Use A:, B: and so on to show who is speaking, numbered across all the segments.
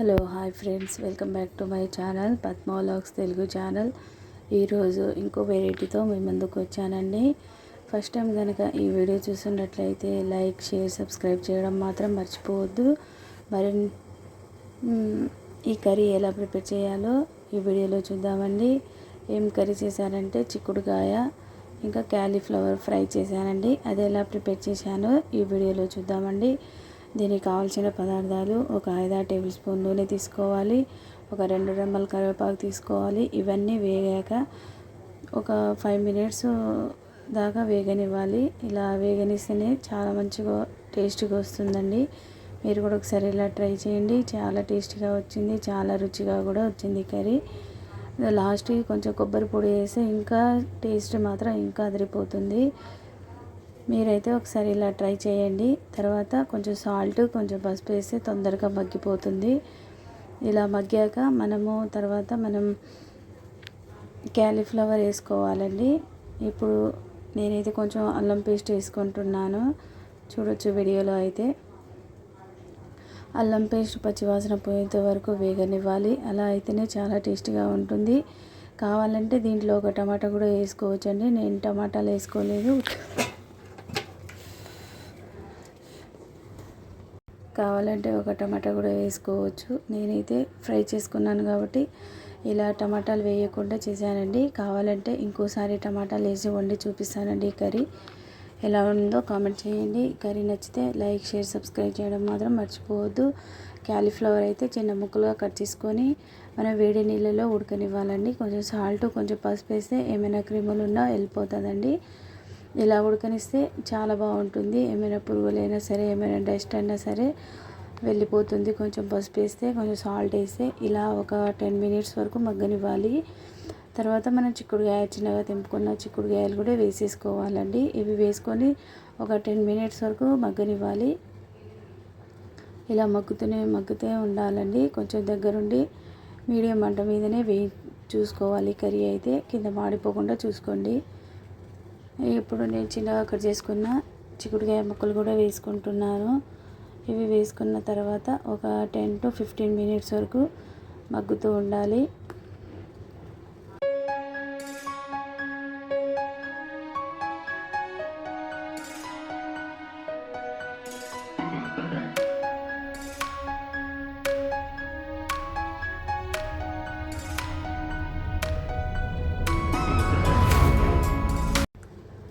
A: Hello hi friends. Welcome back to my channel పద్మోలాగ్స్ Telugu channel. ఈరోజు ఇంకో వెరైటీతో మీ ముందుకు వచ్చానండి. ఫస్ట్ టైం కనుక ఈ వీడియో చూసినట్లయితే లైక్ షేర్ సబ్స్క్రైబ్ చేయడం మాత్రం మర్చిపోవద్దు. మరి ఈ కర్రీ ఎలా ప్రిపేర్ చేయాలో ఈ వీడియోలో చూద్దామండి. ఏం కర్రీ చేశానంటే చిక్కుడుకాయ ఇంకా క్యాలీఫ్లవర్ ఫ్రై చేశానండి. అది ఎలా ప్రిపేర్ చేశానో ఈ వీడియోలో చూద్దామండి. దీనికి కావాల్సిన పదార్థాలు ఒక ఐదారు టేబుల్ స్పూన్ నూనె తీసుకోవాలి ఒక రెండు రెమ్మల కరివేపాకు తీసుకోవాలి. ఇవన్నీ వేగాక ఒక ఫైవ్ మినిట్స్ దాకా వేగనివ్వాలి. ఇలా వేగనిస్తేనే చాలా మంచిగా టేస్ట్గా వస్తుందండి. మీరు కూడా ఒకసారి ఇలా ట్రై చేయండి. చాలా టేస్టీగా వచ్చింది చాలా రుచిగా కూడా వచ్చింది కర్రీ. లాస్ట్కి కొంచెం కొబ్బరి పొడి వేస్తే ఇంకా టేస్ట్ మాత్రం ఇంకా అదిరిపోతుంది. మీరైతే ఒకసారి ఇలా ట్రై చేయండి. తర్వాత కొంచెం సాల్ట్ కొంచెం పసుపు వేస్తే తొందరగా మగ్గిపోతుంది. ఇలా మగ్గాక మనము తర్వాత మనం క్యాలీఫ్లవర్ వేసుకోవాలండి. ఇప్పుడు నేనైతే కొంచెం అల్లం పేస్ట్ వేసుకుంటున్నాను. చూడొచ్చు వీడియోలో అయితే. అల్లం పేస్ట్ పచ్చివాసన పోయేంత వరకు వేగనివ్వాలి. అలా అయితేనే చాలా టేస్టీగా ఉంటుంది. కావాలంటే దీంట్లో ఒక టమాటా కూడా వేసుకోవచ్చండి. నేను టమాటాలు వేసుకోలేదు. కావాలంటే ఒక టమాటా కూడా వేసుకోవచ్చు. నేనైతే ఫ్రై చేసుకున్నాను కాబట్టి ఇలా టమాటాలు వేయకుండా చేశానండి. కావాలంటే ఇంకోసారి టమాటాలు వేసి వండి చూపిస్తానండి కర్రీ. ఎలా ఉందో కామెంట్ చేయండి. కర్రీ నచ్చితే లైక్ షేర్ సబ్స్క్రైబ్ చేయడం మాత్రం మర్చిపోవద్దు. క్యాలీఫ్లవర్ అయితే చిన్న ముక్కలుగా కట్ చేసుకొని మనం వేడి నీళ్ళలో ఉడకనివ్వాలండి. కొంచెం సాల్ట్ కొంచెం పసుపు వేస్తే ఏమైనా క్రిములు ఉన్నా వెళ్ళిపోతుందండి. ఇలా ఉడకనిస్తే చాలా బాగుంటుంది. ఏమైనా పురుగులైనా సరే ఏమైనా డస్ట్ అయినా సరే వెళ్ళిపోతుంది. కొంచెం పసుపు వేస్తే కొంచెం సాల్ట్ వేస్తే ఇలా ఒక టెన్ మినిట్స్ వరకు మగ్గనివ్వాలి. తర్వాత మనం చిక్కుడుకాయ చిన్నగా తెంపుకున్న చిక్కుడుకాయలు కూడా వేసేసుకోవాలండి. ఇవి వేసుకొని ఒక టెన్ మినిట్స్ వరకు మగ్గనివ్వాలి. ఇలా మగ్గుతూనే మగ్గుతూ ఉండాలండి. కొంచెం దగ్గరుండి మీడియం మంట మీదనే వే చూసుకోవాలి. కర్రీ అయితే కింద మాడిపోకుండా చూసుకోండి. ఇప్పుడు నేను చిన్నగా కట్ చేసుకున్న చిక్కుడుకాయ ముక్కలు కూడా వేసుకుంటున్నాను. ఇవి వేసుకున్న తర్వాత ఒక టెన్ టు ఫిఫ్టీన్ మినిట్స్ వరకు మగ్గుతూ ఉండాలి.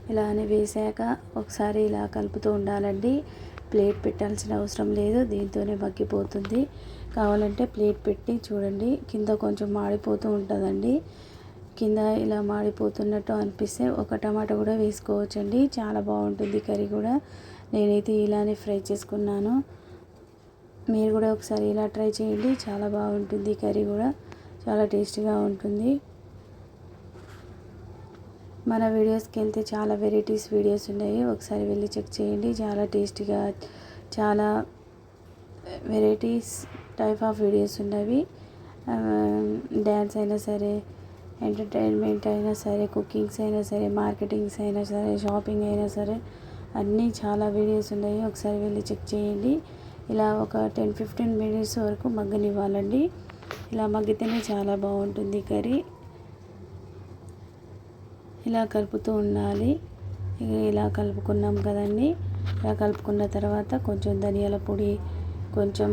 A: ఇలా అని వేసాక ఒకసారి ఇలా కలుపుతూ ఉండాలండి. ప్లేట్ పెట్టాల్సిన అవసరం లేదు. దీంతోనే మగ్గిపోతుంది. కావాలంటే ప్లేట్ పెట్టి చూడండి. కింద కొంచెం మాడిపోతూ ఉంటుందండి. కింద ఇలా మాడిపోతున్నట్టు అనిపిస్తే ఒక టమాటా కూడా వేసుకోవచ్చండి. చాలా బాగుంటుంది కర్రీ కూడా. నేనైతే ఇలానే ఫ్రై చేసుకున్నాను. మీరు కూడా ఒకసారి ఇలా ట్రై చేయండి. చాలా బాగుంటుంది కర్రీ కూడా. చాలా టేస్టీగా ఉంటుంది. మన వీడియోస్కి వెళ్తే చాలా వెరైటీస్ వీడియోస్ ఉన్నాయి. ఒకసారి వెళ్ళి చెక్ చేయండి. చాలా టేస్టీగా చాలా వెరైటీస్ టైప్ ఆఫ్ వీడియోస్ ఉన్నవి. Um, డ్యాన్స్ అయినా సరే ఎంటర్టైన్మెంట్ అయినా సరే కుకింగ్స్ అయినా సరే మార్కెటింగ్స్ అయినా సరే షాపింగ్ అయినా సరే అన్నీ చాలా వీడియోస్ ఉన్నాయి. ఒకసారి వెళ్ళి చెక్ చేయండి. ఇలా ఒక టెన్ ఫిఫ్టీన్ మినిట్స్ వరకు మగ్గనివ్వాలండి. ఇలా మగ్గితేనే చాలా బాగుంటుంది కర్రీ. ఇలా కలుపుతూ ఉండాలి. ఇలా కలుపుకున్నాం కదండి. ఇలా కలుపుకున్న తర్వాత కొంచెం ధనియాల పొడి కొంచెం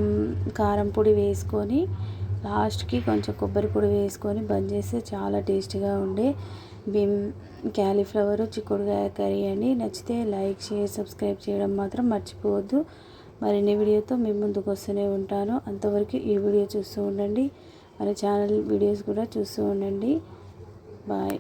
A: కారం పొడి వేసుకొని లాస్ట్కి కొంచెం కొబ్బరి పొడి వేసుకొని బంద్ చేస్తే చాలా టేస్టీగా ఉండే బిమ్ క్యాలీఫ్లవర్ చిక్కుడుకాయ కర్రీ అండి. నచ్చితే లైక్ షేర్ సబ్స్క్రైబ్ చేయడం మాత్రం మర్చిపోవద్దు. మరిన్ని వీడియోతో మీ ముందుకు వస్తూనే ఉంటాను. అంతవరకు ఈ వీడియో చూస్తూ ఉండండి. మన ఛానల్ వీడియోస్ కూడా చూస్తూ ఉండండి. బాయ్.